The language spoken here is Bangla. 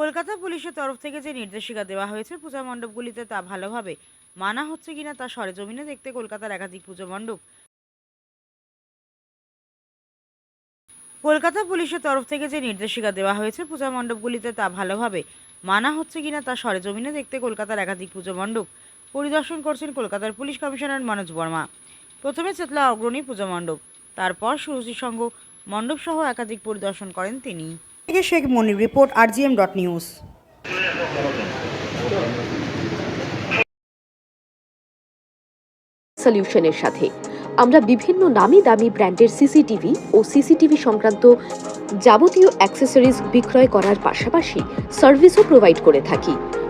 কলকাতা পুলিশের তরফ থেকে যে নির্দেশিকা দেওয়া হয়েছে পূজা মণ্ডপগুলিতে তা ভালোভাবে মানা হচ্ছে কিনা তা সরেজমিনে দেখতে কলকাতার একাধিক পুজো মণ্ডপ। কলকাতা পুলিশের তরফ থেকে যে নির্দেশিকা দেওয়া হয়েছে পূজা মণ্ডপগুলিতে তা ভালোভাবে মানা হচ্ছে কিনা তা সরেজমিনে দেখতে কলকাতার একাধিক পুজো মণ্ডপ। পরিদর্শন করছেন কলকাতার পুলিশ কমিশনার মনোজ বর্মা। প্রথমে চেতলা অগ্রণী পুজো মণ্ডপ, তারপর সুরুচি সংঘ মণ্ডপ সহ একাধিক পরিদর্শন করেন তিনি। থেকে Sheikh Monir report R G M dot news. সলিউশনের সাথে। আমরা বিভিন্ন নামি দামি ব্র্যান্ডের সিসিটিভি ও সিসিটিভি সংক্রান্ত যাবতীয় অ্যাক্সেসরিজ বিক্রয় করার পাশাপাশি সার্ভিসও প্রোভাইড করে থাকি।